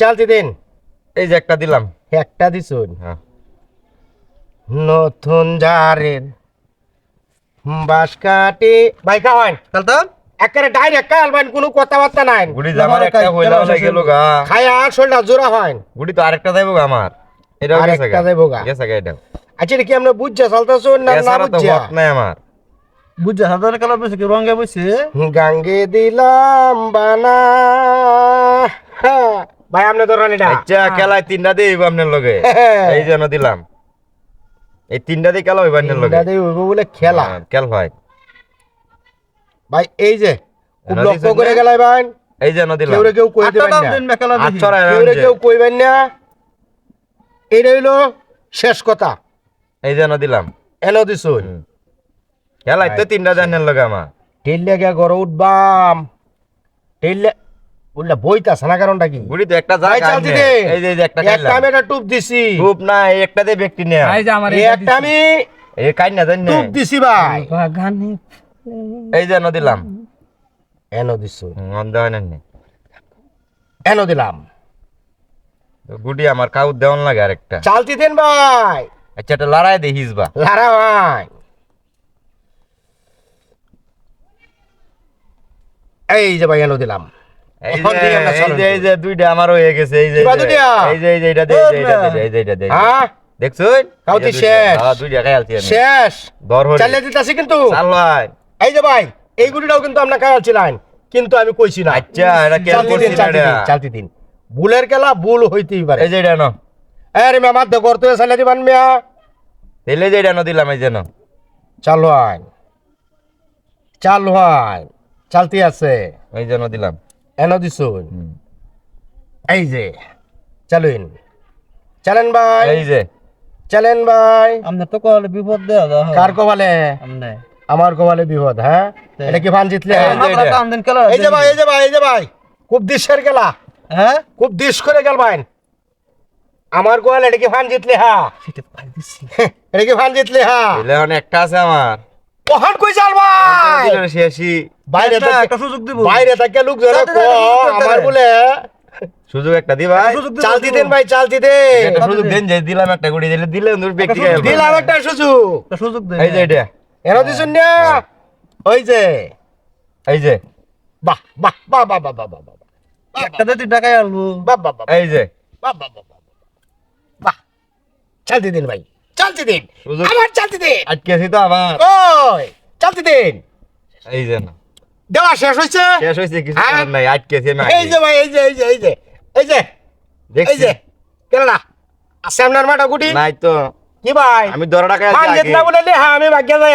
চালতি দিন এই যে একটা দিলাম। একটা দিছুন। হ্যাঁ। নতুন জারের বাস কাটি ভাই খাওয়ান। কালতাম একেবারে ডাইরেক্ট কালবেন কোনো কথাবার্তা নাই। গুড়ি আমার একটা হইলা হইলা গেল গা। খায়া শোলটা জোড়া হয় গুড়ি তো আরেকটা গা আমার। গেছে আরেকটা গা। গেছে গা এটা আচ্ছা এটা কি আমরা বুঝছা চলতেছো না না তো বুঝছা নাই আমার। বুঝছে হাজার কালার বসে কি রঙে বসে? গাঙ্গে দিলাম বানা। হ্যাঁ, ভাই আপনি ধরেন এটা আচ্ছা খেলায় তিনটা দিয়ে হইব আপনার লগে। হ্যাঁ। এই জন্য দিলাম। এই তিনটা দিয়ে খেলা হইব আপনার লগে। ইংরাজি হইবো বলে খেলা। হ্যাঁ, খেল ভাই। ভাই এই যে খুব লক্ষ্য করে গেলাই ভাই। এই জন্য দিলাম। কেউ কেউ কই দিবেন না। কেউ কেউ কইবেন না। এটা হইল শেষ কথা। এই জন্য দিলাম। এলো দিছুন। খেলায় তো তিনটা জানেন লগে আমার। টেললে গিয়া ঘরে উঠবাম। টেললে বললে বইতাছে না কারণটা কি? গুড়ি তো একটা জায়গা এই যে একটা একটা আমি একটা টুপ দিছি। খুব না একটা দিয়ে ব্যক্তি নেয়া। এই যে আমার একটা আমি এই কাই না। জানি টুপ দিছি ভাই। বাগানে এই জন্য দিলাম। এনো দিছুন মন্দ হয় না এনো দিলাম। গুডি আমার কাউ দেওয়ান লাগে আরেকটা। চালতি দেন ভাই। আচ্ছা এটা লড়াই দেখিস বা লারা ভাই। এই যে ভাই এনো দিলাম। এই এখন যে থেকে আমরা এই চলুন। যে এই যে দুইটা আমারও হয়ে গেছে এই যে কিবা এই যে, এই যে এটা দে এই যে এটা দে এই যে এটা দে। হ্যাঁ? দেখছুন কাউতি এই যে দুইটা। শেষ। হ্যাঁ দুইটা খাইলছি আমি শেষ। দর হরি চালিয়ে দিতেছি কিন্তু? চাল ভাই এই যে ভাই এই গুলিটাও কিন্তু আমরা খাওয়াচ্ছিলাম কিন্তু আমি কইছি না। আচ্ছা এটা চালতি দিন করছিস চালতি চালতি দিন। ভুলের খেলা ভুল হইতেই পারে। এই যে এটা নো আরে মে আমার দেখো তুই চালিয়ে দিবান মিয়া। তেলে যে এটা নো দিলাম এই যে নো চালু আইন চালু আইন চালতি আছে। এই যে নো দিলাম। এনো এই যে চালুন। চালেন ভাই। এই যে। চালেন ভাই। আমনে তো কলে বিপদ দেয়া কার আমনে। আমার কপালে বিপদ হ্যাঁ? এটা কি ফান জিতলে? এই যে ভাই এই যে ভাই এই যে ভাই। খুব দিশের গেলা হ্যাঁ? খুব দিশ করে গেল ভাই। আমার গোয়াল এটা কি ফান জিতলে হা সেটা পাই এটা কি ফান জিতলে হা তেলে এখন একটা আছে আমার। ওহান কই চাল ভাই দিলে বাইরে একটা- সুযোগ দিব বাইরে থেকে লোক জনে চালতে কো দে, সুযোগ দে, আমার বলে সুযোগ একটা দি ভাই চাল দিতেন ভাই চাল দিতেন সুযোগ দেন যে দিলাম একটা গুড়ি দিলে দিলে নূর ব্যক্তি দিলাম একটা সুযোগ সুযোগ দে এই যে এটা এর দিছুন না ওই যে এই যে বাহ বাহ বাহ বাহ বাহ বাহ বাহ বাহ একটা দে তুই টাকায় আলবো বাহ বাহ বাহ এই যে বাহ বাহ বাহ বাহ বাহ চালতে দিন ভাই চালতে দিন। আমার চালতে দিন। আটকেছি তো আবার। ওই চলতে দিন। এই যে না। দেওয়া শেষ হয়েছে শেষ হয়েছে কিছু হ্যাঁ? করার নাই আটকেছি আমি এই যে ভাই এই যে এই যে এই যে এই যে এই দেখছি। যে কেননা আছে আপনার মাটা গুটি? নাই তো। কি ভাই? আমি টাকা আগে। বলে হ্যাঁ আমি ভাগ্য যাই